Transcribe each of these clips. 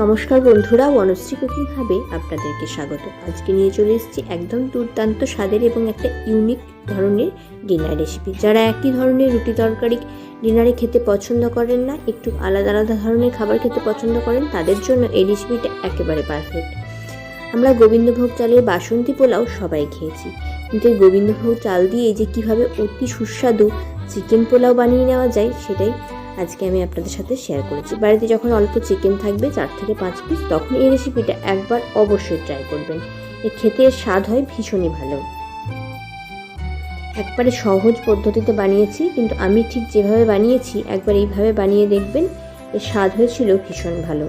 নমস্কার বন্ধুরা, বনশ্রী কুকিং হাবে আপনাদেরকে স্বাগত। আজকে নিয়ে চলে এসেছি একদম দুর্দান্ত স্বাদের এবং একটা ইউনিক ধরনের ডিনার রেসিপি যারা একই ধরনের রুটি তরকারি ডিনারে খেতে পছন্দ করেন না, একটু আলাদা আলাদা ধরনের খাবার খেতে পছন্দ করেন, তাদের জন্য এই রেসিপিটা একেবারে পারফেক্ট আমরা গোবিন্দভোগ চালের বাসন্তী পোলাও সবাই খেয়েছি। কিন্তু গোবিন্দভোগ চাল দিয়ে যে কীভাবে অতি সুস্বাদু চিকেন পোলাও বানিয়ে নেওয়া যায়, সেটাই আজকে আমি আপনাদের সাথে শেয়ার করেছি। বাড়িতে যখন অল্প চিকেন থাকবে, চার থেকে পাঁচ পিস তখন এই রেসিপিটা একবার অবশ্যই ট্রাই করবেন। এ খেতে এর স্বাদ হয় ভীষণই ভালো। একবারে সহজ পদ্ধতিতে বানিয়েছি, কিন্তু আমি ঠিক যেভাবে বানিয়েছি, একবার এইভাবে বানিয়ে দেখবেন, এর স্বাদ হয়েছিল ভীষণ ভালো।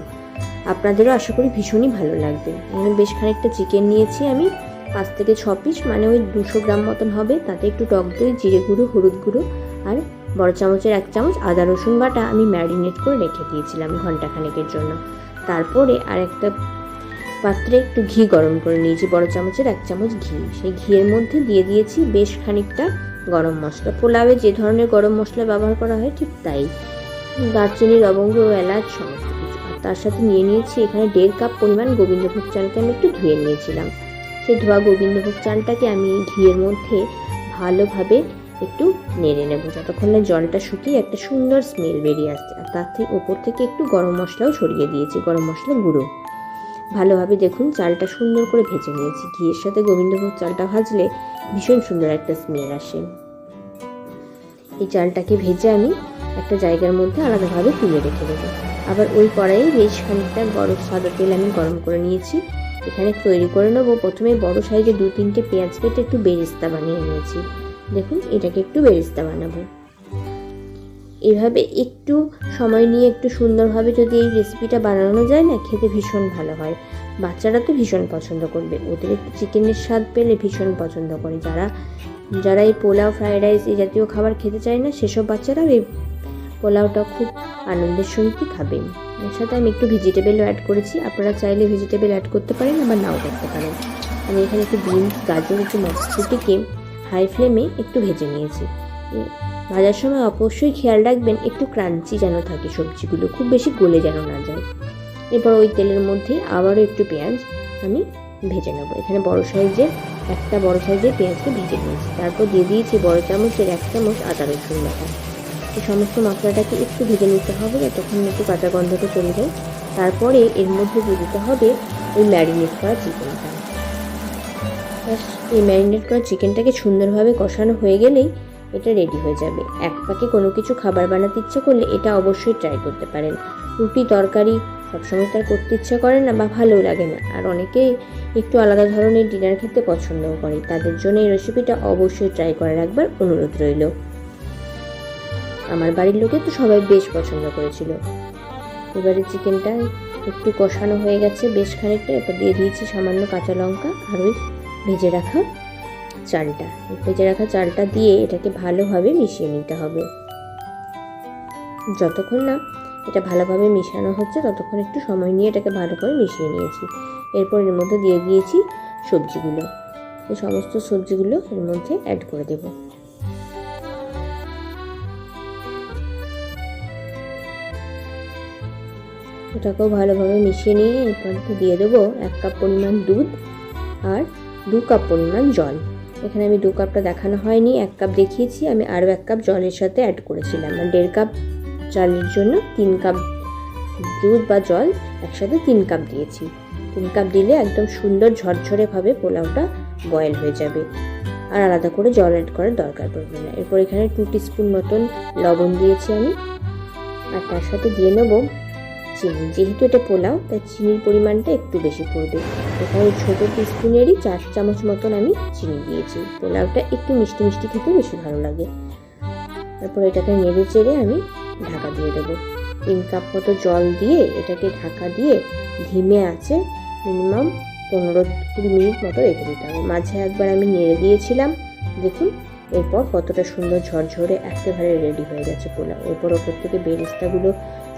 আপনাদেরও আশা করি ভীষণই ভালো লাগবে। এখানে বেশ খানিকটা চিকেন নিয়েছি আমি, পাঁচ থেকে ছ পিস মানে ওই দুশো গ্রাম মতন হবে। তাতে একটু টক দই, জিরে গুঁড়ো, হলুদ গুঁড়ো আর বড় চামচের এক চামচ আদা, রসুন বাটা আমি ম্যারিনেট করে রেখে দিয়েছিলাম ঘন্টাখানেকের জন্য। তারপরে আর একটা পাত্রে একটু ঘি গরম করে নিয়েছি, বড় চামচের এক চামচ ঘি। সেই ঘিয়ের মধ্যে দিয়ে দিয়েছি বেশ খানিকটা গরম মশলা। পোলাওয়ে যে ধরনের গরম মশলা ব্যবহার করা হয় ঠিক তাই। দারচিনি লবঙ্গ এলাচ সমস্ত কিছু। আর তার সাথে নিয়ে নিয়েছি এখানে দেড় কাপ পরিমাণ গোবিন্দভোগ চালকে আমি একটু ধুয়ে নিয়েছিলাম। সেই ধোয়া গোবিন্দভোগ চালটাকে আমি ঘিয়ের মধ্যে ভালোভাবে একটু নেড়ে নেব। যতক্ষণ না জলটা শুকিয়ে একটা সুন্দর স্মেল বেরিয়ে আসছে। আর তার থেকে ওপর থেকে একটু গরম মশলাও ছড়িয়ে দিয়েছি, গরম মশলা গুঁড়ো। ভালোভাবে দেখুন, চালটা সুন্দর করে ভেজে নিয়েছি। ঘিয়ের সাথে গোবিন্দভোগ চালটা ভাজলে ভীষণ সুন্দর একটা স্মেল আসে। এই চালটাকে ভেজে আমি একটা জায়গার মধ্যে আলাদাভাবে তুলে রেখে দেবো। আবার ওই কড়াইয়ে বেশ খানিকটা গরম সাদা তেল আমি গরম করে নিয়েছি। এখানে তৈরি করে নেব। প্রথমে বড় সাইজে দু তিনটে পেঁয়াজ কেটে একটু বেরেস্তা বানিয়ে নিয়েছি। দেখুন, এটাকে একটু বেরেস্তা বানাবো। এভাবে একটু সময় নিয়ে একটু সুন্দরভাবে যদি এই রেসিপিটা বানানো যায় না, খেতে ভীষণ ভালো হয়। বাচ্চারা তো ভীষণ পছন্দ করবে। ওদের একটু চিকেনের স্বাদ পেলে ভীষণ পছন্দ করে। যারা যারা এই পোলাও ফ্রায়েড রাইস এই জাতীয় খাবার খেতে চায় না, সেসব বাচ্চারাও এই পোলাওটা খুব আনন্দের সহিতই খাবেন এর সাথে আমি একটু ভেজিটেবলও অ্যাড করেছি। আপনারা চাইলে ভেজিটেবল অ্যাড করতে পারেন, আবার নাও করতে পারেন। আমি এখানে একটু বিনস গাজর, একটু মটরশুঁটিকে হাই ফ্লেমে একটু ভেজে নিয়েছি। ভাজার সময় অবশ্যই খেয়াল রাখবেন, একটু ক্রাঞ্চি যেন থাকে সবজিগুলো, খুব বেশি গলে যেন না যায়। এরপর ওই তেলের মধ্যে আবারও একটু পেঁয়াজ আমি ভেজে নেব। এখানে বড় সাইজের, একটা বড় সাইজের পেঁয়াজকে ভেজে নিয়েছি। তারপর দিয়ে দিয়েছি বড় চামচের এক চামচ আদা রসুন বাটা। এই সমস্ত মশলাটাকে একটু ভেজে নিতে হবে যতক্ষণ একটু কাঁচা গন্ধটা চলে যায়। তারপরে এর মধ্যে দিয়ে দিতে হবে ওই ম্যারিনেট করা চিকেনটা। এই ম্যারিনেট করা চিকেনটাকে সুন্দরভাবে কষানো হয়ে গেলেই এটা রেডি হয়ে যাবে। এক পাকে কোনো কিছু খাবার বানাতে ইচ্ছে করলে এটা অবশ্যই ট্রাই করতে পারেন। রুটি, তরকারি সবসময় তার করতে ইচ্ছা করে না বা ভালোও লাগে না। আর অনেকেই একটু আলাদা ধরনের ডিনার খেতে পছন্দও করে। তাদের জন্য এই রেসিপিটা অবশ্যই ট্রাই করার একবার অনুরোধ রইল। আমার বাড়ির লোকে তো সবাই বেশ পছন্দ করেছিল। এবারে চিকেনটা একটু কষানো হয়ে গেছে বেশ খানিকটা। এরপর দিয়ে দিয়েছি সামান্য কাঁচা লঙ্কা আর ওই ভেজে রাখা চালটা। ভেজে রাখা চালটা দিয়ে এটাকে ভালোভাবে মিশিয়ে নিতে হবে। যতক্ষণ না এটা ভালোভাবে মিশানো হচ্ছে, ততক্ষণ একটু সময় নিয়ে এটাকে ভালো করে মিশিয়ে নিয়েছি। এরপর এর মধ্যে দিয়ে দিয়েছি সবজিগুলো। এই সমস্ত সবজিগুলো এর মধ্যে অ্যাড করে দেব। এটাকেও ভালোভাবে মিশিয়ে নিয়ে এরপর দিয়ে দেবো এক কাপ পরিমাণ দুধ আর দু কাপ পরিমাণ জল। এখানে আমি দু কাপটা দেখানো হয়নি, এক কাপ দেখিয়েছি, আমি আরও এক কাপ জলের সাথে অ্যাড করেছিলাম। মানে দেড় কাপ চালের জন্য তিন কাপ দুধ বা জল একসাথে তিন কাপ দিয়েছি। তিন কাপ দিলে একদম সুন্দর ঝরঝরেভাবে পোলাওটা বয়েল হয়ে যাবে। আর আলাদা করে জল অ্যাড করার দরকার পড়বে না। এরপর এখানে টু স্পুন মতন লবণ দিয়েছি আমি। আর তার সাথে দিয়ে নেব চিনি। যেহেতু এটা পোলাও, তাই চিনির পরিমাণটা একটু বেশি পড়বে। এখানে ছোটো টিস্পুনেরই চার চামচ মতন আমি চিনি দিয়েছি। পোলাওটা একটু মিষ্টি মিষ্টি খেতে বেশি ভালো লাগে। তারপর এটাকে নেড়ে চেড়ে আমি ঢাকা দিয়ে দেবো। তিন কাপ মতো জল দিয়ে এটাকে ঢাকা দিয়ে ধিমে আছে মিনিমাম পনেরো কুড়ি মিনিট মতো রেখে দিতে হবে। মাঝে একবার আমি নেড়ে দিয়েছিলাম। দেখুন এরপর কতটা সুন্দর ঝরঝরে একেবারে রেডি হয়ে গেছে পোলাও। এরপর ওপর থেকে বেরেস্তাগুলো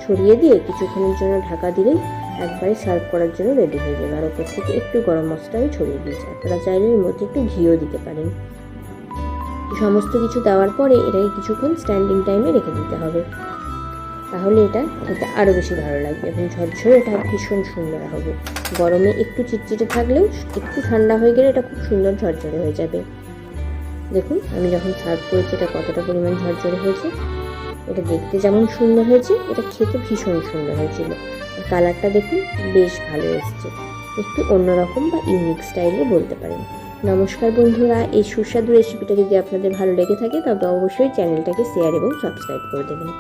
ছড়িয়ে দিয়ে কিছুক্ষণের জন্য ঢাকা দিলেই একবারে সার্ভ করার জন্য রেডি হয়ে যাবে। আর ওপর থেকে একটু গরম মশলা আমি ছড়িয়ে দিয়েছি। আপনারা চাইলে এর মধ্যে একটু ঘিও দিতে পারেন। সমস্ত কিছু দেওয়ার পরে এটাকে কিছুক্ষণ স্ট্যান্ডিং টাইমে রেখে দিতে হবে। তাহলে এটা খেতে আরও বেশি ভালো লাগবে এবং ঝরঝরে এটা ভীষণ সুন্দর হবে। গরমে একটু চিটচিটে থাকলেও একটু ঠান্ডা হয়ে গেলে এটা খুব সুন্দর ঝরঝরে হয়ে যাবে। দেখুন, আমি যখন সার্ভ করেছি, এটা কতটা পরিমাণ ঝরঝরে হয়েছে, এটা দেখতে যেমন সুন্দর হয়েছে, এটা খেতে ভীষণ সুন্দর হয়েছিল। আর কালারটা দেখুন, বেশ ভালো এসছে। একটু অন্যরকম বা ইউনিক স্টাইলে বলতে পারেন। নমস্কার বন্ধুরা, এই সুস্বাদু রেসিপিটা যদি আপনাদের ভালো লেগে থাকে তবে অবশ্যই চ্যানেলটাকে শেয়ার এবং সাবস্ক্রাইব করে দেবেন।